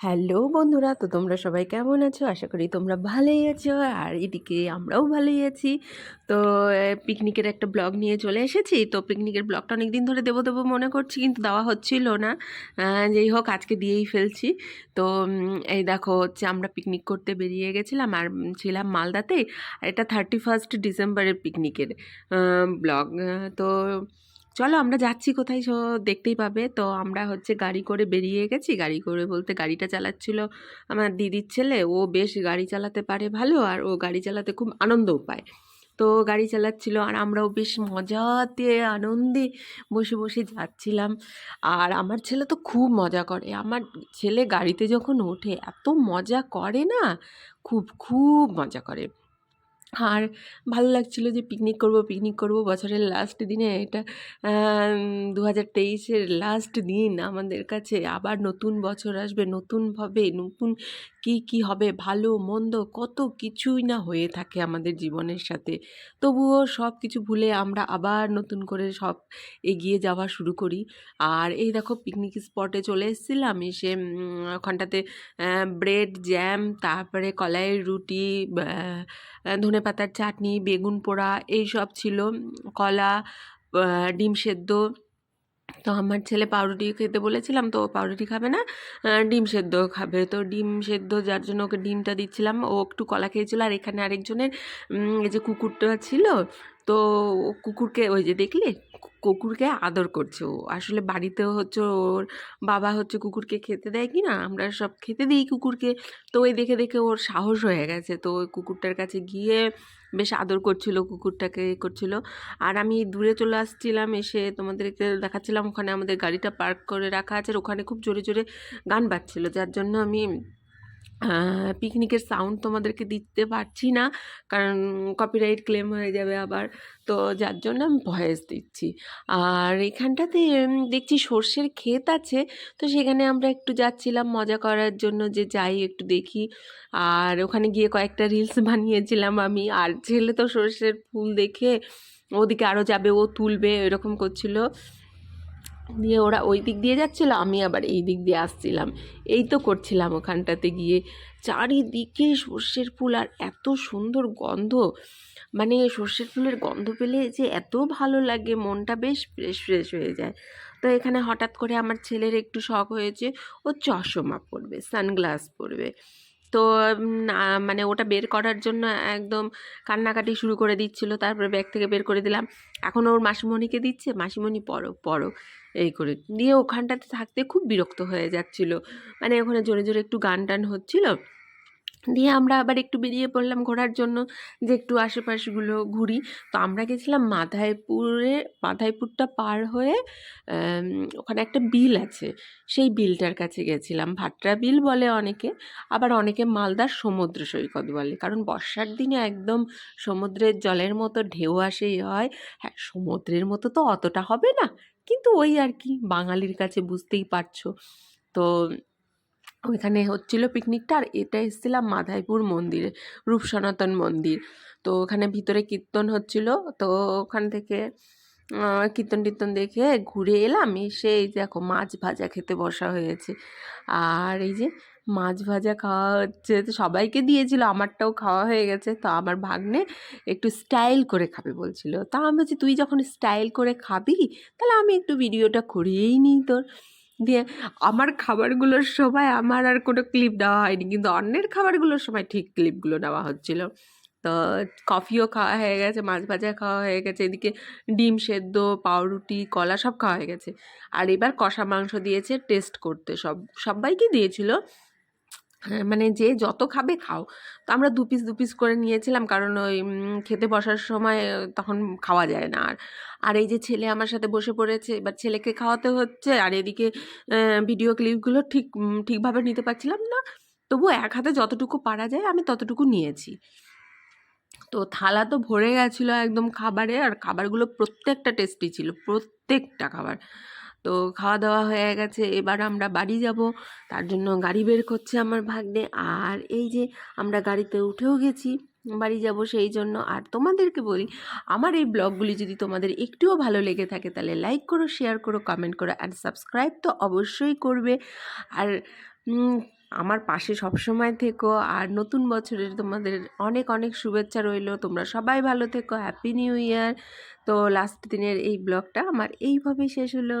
Hello বন্ধুরা, তো তোমরা সবাই কেমন আছো? আশা করি তোমরা ভালোই আছো আর এদিকে আমরাও ভালোই আছি। তো পিকনিকের একটা ব্লগ নিয়ে চলে এসেছি। তো পিকনিকের ব্লগটা অনেক দিন ধরে দেবো দেবো মনে করছি, কিন্তু দেওয়া হচ্ছিল না। যেই হোক, আজকে দিয়েই ফেলছি। তো এই দেখো হচ্ছে আমরা পিকনিক করতে বেরিয়ে গেছিলাম আর ছিলাম মালদাতে। আর এটা থার্টি ফার্স্ট ডিসেম্বরের পিকনিকের ব্লগ তো চলো আমরা যাচ্ছি কোথায় সো দেখতেই পাবে। তো আমরা হচ্ছে গাড়ি করে বেরিয়ে গেছি। গাড়ি করে বলতে গাড়িটা চালাচ্ছিল আমার দিদির ছেলে। ও বেশ গাড়ি চালাতে পারে ভালো আর ও গাড়ি চালাতে খুব আনন্দও পায়। তো গাড়ি চালাচ্ছিল আর আমরাও বেশ মজাতে আনন্দে বসে বসে যাচ্ছিলাম। আর আমার ছেলে তো খুব মজা করে। আমার ছেলে গাড়িতে যখন ওঠে, এত মজা করে না? খুব খুব মজা করে। আর ভালো লাগছিল যে পিকনিক করব পিকনিক করব বছরের লাস্ট দিনে। এটা দু হাজার তেইশের লাস্ট দিন আমাদের কাছে। আবার নতুন বছর আসবে, নতুনভাবে, নতুন কি কি হবে? ভালো, মন্দ কত কিছুই না হয়ে থাকে আমাদের জীবনের সাথে। তবুও সব কিছু ভুলে আমরা আবার নতুন করে সব এগিয়ে যাওয়া শুরু করি। আর এই দেখো পিকনিক স্পটে চলে এসেছিলাম, এসে ওখানটাতে ব্রেড জ্যাম তারপরে কলাইয়ের রুটি ধনে পাতার চাটনি, বেগুন পোড়া, এইসব ছিল। কলা ডিম সেদ্ধ তো আমার ছেলে পাউরুটি খেতে বলেছিলাম, তো পাউরুটি খাবে না ডিম সেদ্ধ খাবে। তো ডিম সেদ্ধ, যার জন্য ওকে ডিমটা দিচ্ছিলাম, ও একটু কলা খেয়েছিল, আর এখানে আরেকজনের এই যে কুকুরটা ছিল, তো কুকুরকে, ওই যে দেখলে কুকুরকে আদর করছে ও। আসলে বাড়িতে হচ্ছে ওর বাবা হচ্ছে কুকুরকে খেতে দেয় কি না আমরা সব খেতে দিই কুকুরকে। তো ওই দেখে দেখে ওর সাহস হয়ে গেছে। তো ওই কুকুরটার কাছে গিয়ে বেশ আদর করছিল, কুকুরটাকে করছিল। আর আমি দূরে চলে আসছিলাম, এসে তোমাদেরকে দেখাচ্ছিলাম, ওখানে আমাদের গাড়িটা পার্ক করে রাখা আছে, আর ওখানে খুব জোরে জোরে গান বাজছিল। যার জন্য আমি পিকনিকের সাউন্ড তোমাদেরকে দিতে পারছি না। কারণ কপিরাইট ক্লেম হয়ে যাবে আবার। তো যার জন্য আমি ভয়েস দিচ্ছি। আর এখানটাতে দেখছি সর্ষের ক্ষেত আছে। তো সেখানে আমরা একটু যাচ্ছিলাম, মজা করার জন্য যে যাই একটু দেখি। আর ওখানে গিয়ে কয়েকটা রিলস বানিয়েছিলাম আমি। আর ছেলে তো সর্ষের ফুল দেখে ওদিকে আরও যাবে, ও তুলবে, এরকম করছিল। দিয়ে ওরা ওই দিক দিয়ে যাচ্ছিল, আমি আবার এই দিক দিয়ে আসছিলাম। এই তো করছিলাম ওখানটাতে গিয়ে। চারিদিকে সর্ষের ফুল আর এত সুন্দর গন্ধ। মানে সর্ষের ফুলের গন্ধ পেলে যে এত ভালো লাগে, মনটা বেশ ফ্রেশ ফ্রেশ হয়ে যায়। তো এখানে হঠাৎ করে আমার ছেলের একটু শখ হয়েছে, ও চশমা পরবে, সানগ্লাস পরবে। তো মানে ওটা বের করার জন্য একদম কান্নাকাটি শুরু করে দিচ্ছিল, তারপরে ব্যাগ থেকে বের করে দিলাম। এখন ওর মাসিমণিকে দিচ্ছে, মাসিমণি পড়ো পড়ো এই করে। দিয়ে ওখানটাতে থাকতে খুব বিরক্ত হয়ে যাচ্ছিল। মানে ওখানে জোরে জোরে একটু গান টান হচ্ছিল। দিয়ে আমরা আবার একটু বেরিয়ে পড়লাম ঘোরার জন্য যে একটু আশেপাশগুলো ঘুরি। তো আমরা গেছিলাম মাথায়পুরে মাথায়পুরটা পার হয়ে ওখানে একটা বিল আছে। সেই বিলটার কাছে গেছিলাম। ভাট্রা বিল বলে অনেকে, আবার অনেকে মালদার সমুদ্র সৈকত বলে। কারণ বর্ষার দিনে একদম সমুদ্রের জলের মতো ঢেউ আসেই হয়। হ্যাঁ সমুদ্রের মতো তো অতটা হবে না। কিন্তু ওই আর কি, বাঙালির কাছে বুঝতেই পারছ। তো ওইখানে হচ্ছিল পিকনিকটা আর এটা এসেছিলাম মাধাইপুর মন্দিরে, রূপ সনাতন মন্দির। তো ওখানে ভিতরে কীর্তন হচ্ছিল, তো ওখান থেকে কীর্তন টীর্তন দেখে ঘুরে এলাম, এসে এই দেখো মাছ ভাজা খেতে বসা হয়েছে। আর এই যে মাছ ভাজা খাওয়া হচ্ছে, তো সবাইকে দিয়েছিল, আমারটাও খাওয়া হয়ে গেছে, তো আমার ভাগ্নে একটু স্টাইল করে খাবে বলছিল। তা আমি বলছি, তুই যখন স্টাইল করে খাবি, তাহলে আমি একটু ভিডিওটা করিয়েই নিই তোর। দিয়ে আমার খাবারগুলোর সময় আমার আর কোনো ক্লিপ দেওয়া হয়নি। কিন্তু অন্যের খাবারগুলোর সময় ঠিক ক্লিপগুলো নেওয়া হচ্ছিল। তো কফিও খাওয়া হয়ে গেছে, মাছ ভাজা খাওয়া হয়ে গেছে, এদিকে ডিম সেদ্ধ, পাউরুটি, কলা সব খাওয়া হয়ে গেছে। আর এবার কষা মাংস দিয়েছে টেস্ট করতে। সব, সবাইকে দিয়েছিল। মানে যে যত খাবে খাও। তো আমরা দু পিস দু পিস করে নিয়েছিলাম কারণ ওই খেতে বসার সময় তখন খাওয়া যায় না আর। আর এই যে ছেলে আমার সাথে বসে পড়েছে, এবার ছেলেকে খাওয়াতে হচ্ছে আর এদিকে ভিডিও ক্লিপগুলো ঠিক ঠিকভাবে নিতে পারছিলাম না। তবু এক হাতে যতটুকু পারা যায়, আমি ততটুকু নিয়েছি। তো থালা তো ভরে গেছিল একদম খাবারে, আর খাবারগুলো প্রত্যেকটা টেস্টি ছিল, প্রত্যেকটা খাবার। তো খাওয়া দাওয়া হয়ে গেছে, এবার আমরা বাড়ি যাব। তার জন্য গাড়ি বের করছে আমার ভাগ্নে। আর এই যে আমরা গাড়িতে উঠেও গেছি, বাড়ি যাব সেই জন্য। আর তোমাদেরকে বলি, আমার এই ব্লগগুলি যদি তোমাদের একটুও ভালো লেগে থাকে, তাহলে লাইক করো শেয়ার করো কমেন্ট করো অ্যান্ড সাবস্ক্রাইব তো অবশ্যই করবে। আর আমার পাশে সবসময় থেকো। আর নতুন বছরের তোমাদের অনেক অনেক শুভেচ্ছা রইল। তোমরা সবাই ভালো থেকো। হ্যাপি নিউ ইয়ার তো লাস্ট দিনের এই ব্লগটা আমার এইভাবেই শেষ হলো।